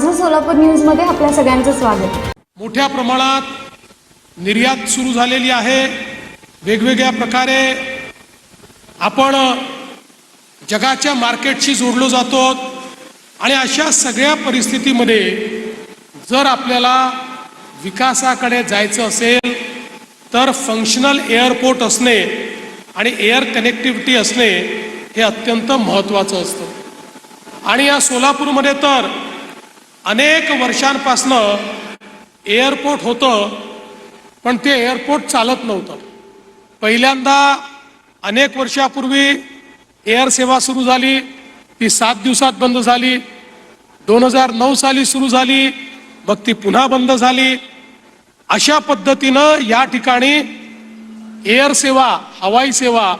माझं सोलापूर न्यूजमध्ये आपल्या सगळ्यांचं स्वागत. मोठ्या प्रमाणात निर्यात सुरू झालेली आहे. वेगवेगळ्या प्रकारे आपण जगाच्या मार्केटशी जोडलो जातो आणि अशा सगळ्या परिस्थितीमध्ये जर आपल्याला विकासाकडे जायचं असेल तर फंक्शनल एअरपोर्ट असणे आणि एअर कनेक्टिव्हिटी असणे हे अत्यंत महत्त्वाचं असतं. आणि या सोलापूरमध्ये तर अनेक वर्षांपासनं एअरपोर्ट होतं पण ते एअरपोर्ट चालत नव्हतं. पहिल्यांदा अनेक वर्षापूर्वी एअर सेवा सुरू झाली ती सात दिवसात बंद झाली. दोन हजार नऊ साली सुरू झाली मग ती पुन्हा बंद झाली. अशा पद्धतीनं या ठिकाणी एअर सेवा हवाई सेवा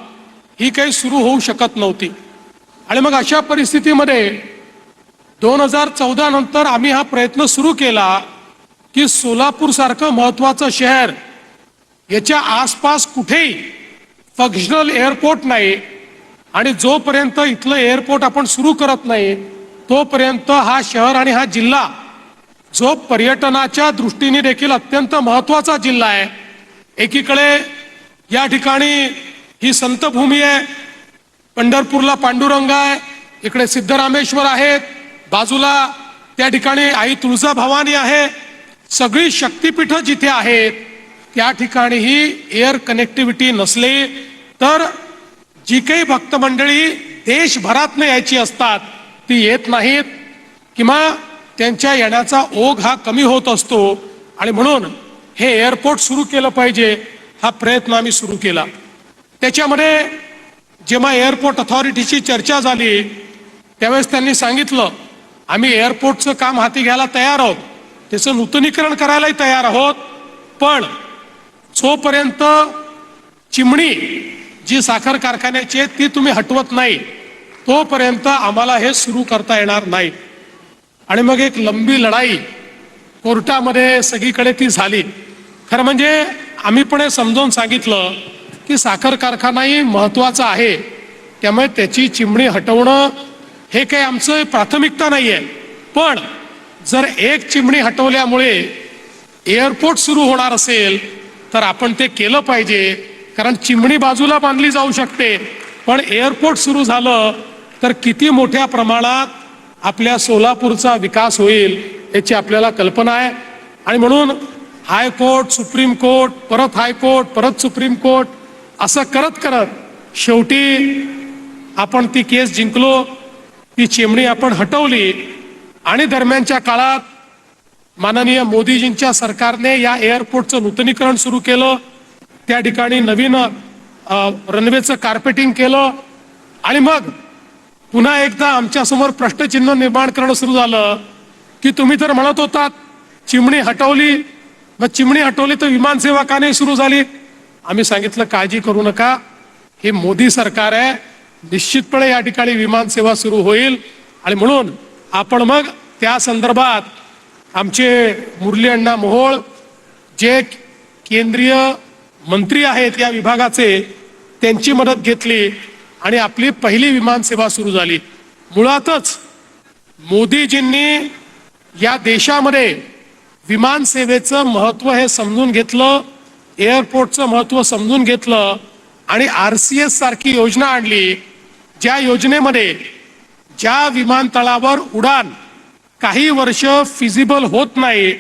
ही काही सुरू होऊ शकत नव्हती. आणि मग अशा परिस्थितीमध्ये दोन हजार चौदा नंतर आम्ही हा प्रयत्न सुरू केला की सोलापूर सारखं महत्वाचं शहर याच्या आसपास कुठेही फंक्शनल एअरपोर्ट नाही आणि जोपर्यंत इथलं एअरपोर्ट आपण सुरू करत नाही तोपर्यंत हा शहर आणि हा जिल्हा जो पर्यटनाच्या दृष्टीने देखील अत्यंत महत्त्वाचा जिल्हा आहे. एकीकडे या ठिकाणी ही संतभूमी आहे पंढरपूरला पांडुरंग आहे इकडे सिद्धरामेश्वर आहेत बाजूला त्या ठिकाणी आई तुळजाभवानी आहे. सगळी शक्तिपीठं जिथे आहेत त्या ठिकाणी ही एअर कनेक्टिव्हिटी नसली तर जी काही भक्त मंडळी देशभरातनं यायची असतात ती येत नाहीत. किंवा त्यांच्या येण्याचा ओघ हा कमी होत असतो आणि म्हणून हे एअरपोर्ट सुरू केलं पाहिजे हा प्रयत्न आम्ही सुरू केला. त्याच्यामध्ये जेव्हा एअरपोर्ट अथॉरिटीची चर्चा झाली त्यावेळेस त्यांनी सांगितलं आम्ही एअरपोर्टचं काम हाती घ्यायला तयार आहोत. त्याचं नूतनीकरण करायलाही तयार आहोत. पण जोपर्यंत चिमणी जी साखर कारखान्याची आहे ती तुम्ही हटवत नाही तोपर्यंत आम्हाला हे सुरू करता येणार नाही. आणि मग एक लंबी लढाई कोर्टामध्ये सगळीकडे ती झाली. खरं म्हणजे आम्ही पण हे समजावून सांगितलं की साखर कारखानाही महत्त्वाचा आहे. त्यामुळे त्याची चिमणी हटवणं हे काही आमचं प्राथमिकता नाही आहे पण जर एक चिमणी हटवल्यामुळे एअरपोर्ट सुरू होणार असेल तर आपण ते केलं पाहिजे. कारण चिमणी बाजूला बांधली जाऊ शकते. पण एअरपोर्ट सुरू झालं तर किती मोठ्या प्रमाणात आपल्या सोलापूरचा विकास होईल याची आपल्याला कल्पना आहे. आणि म्हणून हायकोर्ट सुप्रीम कोर्ट परत हायकोर्ट परत सुप्रीम कोर्ट असं करत करत शेवटी आपण ती केस जिंकलो. ती चिमणी आपण हटवली आणि दरम्यानच्या काळात माननीय मोदीजींच्या सरकारने या एअरपोर्टचं नूतनीकरण सुरू केलं. त्या ठिकाणी नवीन रनवेचं कार्पेटिंग केलं. आणि मग पुन्हा एकदा आमच्यासमोर प्रश्नचिन्ह निर्माण करणं सुरू झालं की तुम्ही तर म्हणत होतात चिमणी हटवली मग चिमणी हटवली तर विमानसेवा का नाही सुरू झाली? आम्ही सांगितलं काळजी करू नका. हे मोदी सरकार आहे. निश्चितपणे या ठिकाणी विमानसेवा सुरू होईल. आणि म्हणून आपण मग त्या संदर्भात आमचे मुरली अण्णा मोहोळ जे केंद्रीय मंत्री आहेत या विभागाचे त्यांची मदत घेतली आणि आपली पहिली विमानसेवा सुरू झाली. मुळातच मोदीजींनी या देशामध्ये विमानसेवेचं महत्त्व हे समजून घेतलं एअरपोर्टचं महत्त्व समजून घेतलं आणि आर सी एस सारखी योजना आणली ज्या योजनेमध्ये ज्या विमानतळावर उडान काही वर्ष फिजिबल होत नाही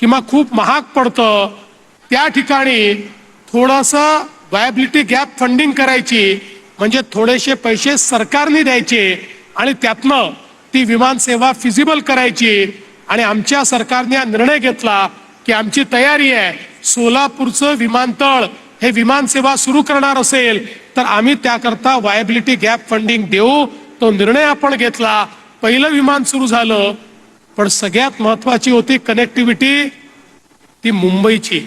किंवा खूप महाग पडतं त्या ठिकाणी थोडंसं वायबिलिटी गॅप फंडिंग करायची म्हणजे थोडेसे पैसे सरकारने द्यायचे आणि त्यातनं ती विमानसेवा फिजिबल करायची आणि आमच्या सरकारने हा निर्णय घेतला की आमची तयारी आहे सोलापूरचं विमानतळ हे विमान सेवा सुरू करणार असेल तर आम्ही त्याकरता वायबिलिटी गॅप फंडिंग देऊ. तो निर्णय आपण घेतला. पहिलं विमान सुरू झालं पण सगळ्यात महत्वाची होती कनेक्टिव्हिटी ती मुंबईची.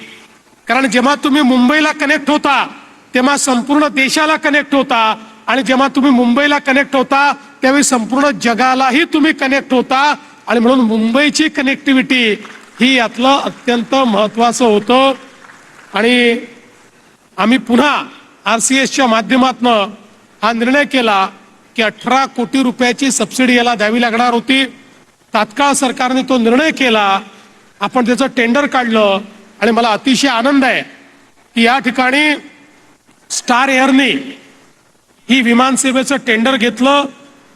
कारण जेव्हा तुम्ही मुंबईला कनेक्ट होता तेव्हा संपूर्ण देशाला कनेक्ट होता. आणि जेव्हा तुम्ही मुंबईला कनेक्ट होता त्यावेळी संपूर्ण जगालाही तुम्ही कनेक्ट होता. आणि म्हणून मुंबईची कनेक्टिव्हिटी ही यातलं अत्यंत महत्वाचं होतं. आणि आम्ही पुन्हा आर सी एसच्या माध्यमातून हा निर्णय केला की अठरा कोटी रुपयाची सबसिडी याला द्यावी लागणार होती. तात्काळ सरकारने तो निर्णय केला. आपण त्याचं टेंडर काढलं आणि मला अतिशय आनंद आहे की या ठिकाणी स्टार एअरने ही विमानसेवेचं टेंडर घेतलं.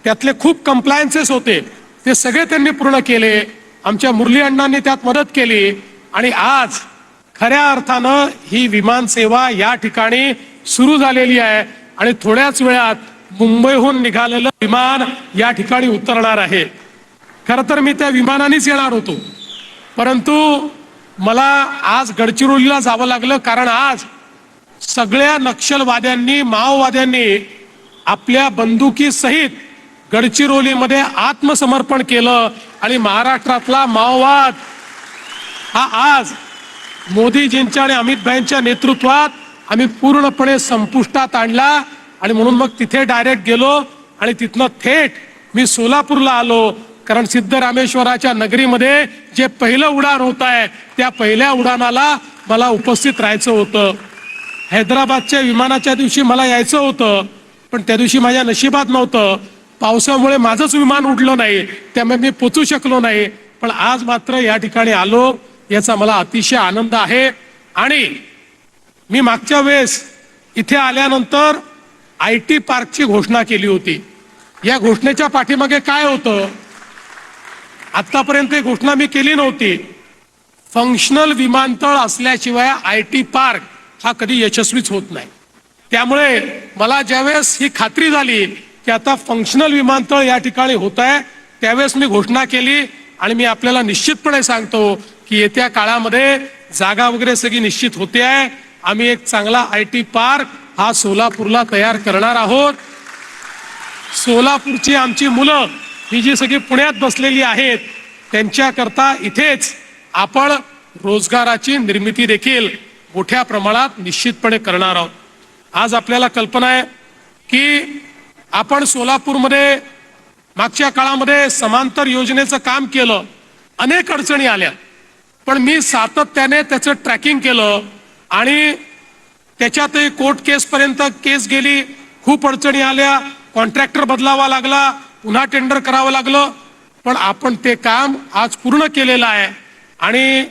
त्यातले खूप कम्प्लायन्सेस होते. ते सगळे त्यांनी पूर्ण केले. आमच्या मुरली अण्णांनी त्यात मदत केली. आणि आज खऱ्या अर्थानं ही विमानसेवा या ठिकाणी सुरू झालेली आहे. आणि थोड्याच वेळात मुंबईहून निघालेलं विमान या ठिकाणी उतरणार आहे. खरं तर मी त्या विमानानेच येणार होतो. परंतु मला आज गडचिरोलीला जावं लागलं कारण आज सगळ्या नक्षलवाद्यांनी माओवाद्यांनी आपल्या बंदुकीसहित गडचिरोलीमध्ये आत्मसमर्पण केलं आणि महाराष्ट्रातला माओवाद हा आज मोदीजींच्या आणि अमितभाईंच्या नेतृत्वात आम्ही पूर्णपणे संपुष्टात आणला आणि म्हणून मग तिथे डायरेक्ट गेलो आणि तिथनं थेट मी सोलापूरला आलो. कारण सिद्धरामेश्वराच्या नगरीमध्ये जे पहिलं उडाण होत आहे त्या पहिल्या उडाणाला मला उपस्थित राहायचं होतं. हैदराबादच्या विमानाच्या दिवशी मला यायचं होतं पण त्या दिवशी माझ्या नशिबात नव्हतं. पावसामुळे माझंच विमान उडलं नाही त्यामुळे मी पोचू शकलो नाही. पण आज मात्र या ठिकाणी आलो. याचा मला अतिशय आनंद आहे. आणि मी मागच्या वेळेस इथे आल्यानंतर आय टी पार्कची घोषणा केली होती. या घोषणेच्या पाठीमागे काय होतं? आतापर्यंत ही घोषणा मी केली नव्हती. फंक्शनल विमानतळ असल्याशिवाय आय टी पार्क हा कधी यशस्वीच होत नाही. त्यामुळे मला ज्यावेळेस ही खात्री झाली की आता फंक्शनल विमानतळ या ठिकाणी होत आहे त्यावेळेस मी घोषणा केली आणि मी आपल्याला निश्चितपणे सांगतो की येत्या काळामध्ये जागा वगैरे सगळी निश्चित होते आहे. आम्ही एक चांगला आय टी पार्क हा सोलापूरला तयार करणार आहोत. सोलापूरची आमची मुलं ही जी सगळी पुण्यात बसलेली आहेत त्यांच्याकरता इथेच आपण रोजगाराची निर्मिती देखील मोठ्या प्रमाणात निश्चितपणे करणार आहोत. आज आपल्याला कल्पना आहे की आपण सोलापूरमध्ये मागच्या काळामध्ये समांतर योजनेचं काम केलं. अनेक अडचणी आल्या. पण मी सातत्याने त्याचं ट्रॅकिंग केलं आणि त्याच्यातही कोर्ट केसपर्यंत केस गेली. खूप अडचणी आल्या. कॉन्ट्रॅक्टर बदलावा लागला. पुन्हा टेंडर करावं लागलं. पण आपण ते काम आज पूर्ण केलेलं आहे. आणि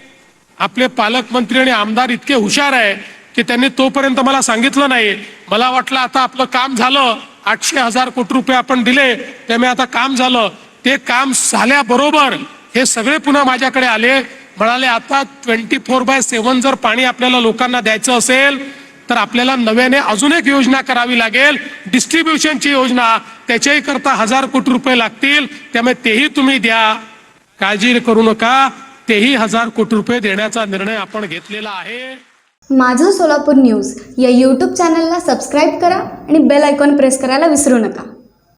आपले पालकमंत्री आणि आमदार इतके हुशार आहे की त्यांनी तोपर्यंत मला सांगितलं नाही. मला वाटलं आता आपलं काम झालं. आठशे हजार कोटी रुपये आपण दिले. त्यामुळे आता काम झालं. ते काम झाल्याबरोबर हे सगळे पुन्हा माझ्याकडे आले. म्हणाले आता ट्वेंटी फोर बाय सेवन जर पाणी आपल्याला लोकांना द्यायचं असेल तर आपल्याला नव्याने अजून एक योजना करावी लागेल. डिस्ट्रीब्युशनची योजना त्याच्याही करता हजार कोटी रुपये लागतील. त्यामुळे तेही तुम्ही द्या. काळजी करू नका. तेही हजार कोटी रुपये देण्याचा निर्णय आपण घेतलेला आहे. माझं सोलापूर न्यूज या यूट्यूब चॅनलला सबस्क्राईब करा आणि बेल आयकॉन प्रेस करायला विसरू नका.